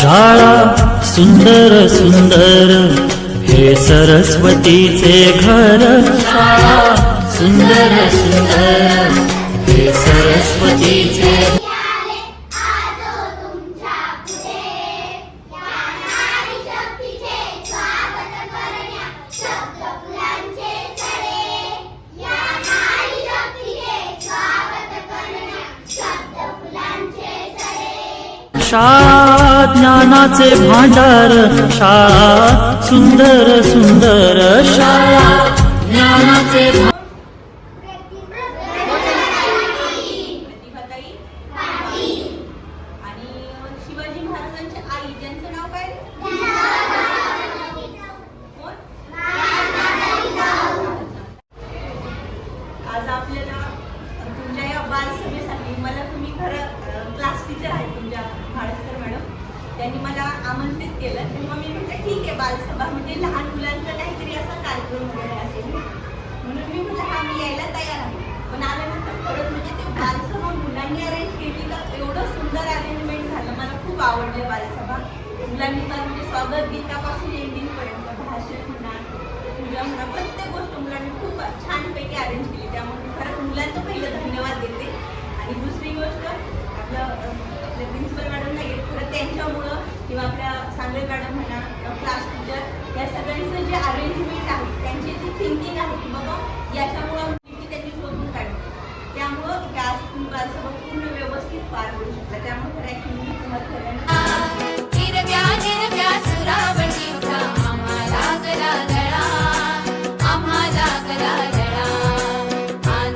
शाळा सुंदर सुंदर हे सरस्वतीचे घर. शाळा सुंदर सुंदर हे सरस्वतीचे ज्ञानाचे भांडार शाळा सुंदर सुंदर शाळा ज्ञानाचे त्यांनी मला आमंत्रित केलं. तेव्हा मी म्हटलं ठीक आहे बालसभा म्हणजे लहान मुलांचा काहीतरी असा कार्यक्रम वगैरे असेल म्हणून मी म्हटलं हा मी यायला तयार आहे. पण आल्यानंतर खरंच म्हणजे ते बालसभा मुलांनी अरेंज केली तर एवढं सुंदर अरेंजमेंट झालं. मला खूप आवडलं बालसभा. मुलांनी तर म्हणजे स्वागत गीतापासून एंडिंगपर्यंत भाषण म्हणा पूजा म्हणा प्रत्येक गोष्ट मुलांनी खूप छानपैकी अरेंज केली. त्यामुळे खरंच मुलांचं पहिलं धन्यवाद देते. आणि दुसरी गोष्ट आपलं आपल्या प्रिन्सिपल मॅडम किंवा आपल्या सांगळे मॅडम म्हणा क्लास टीचर या सगळ्यांचं जे अरेंजमेंट आहे त्यांची जी थिंकिंग आहे की बाबा याच्या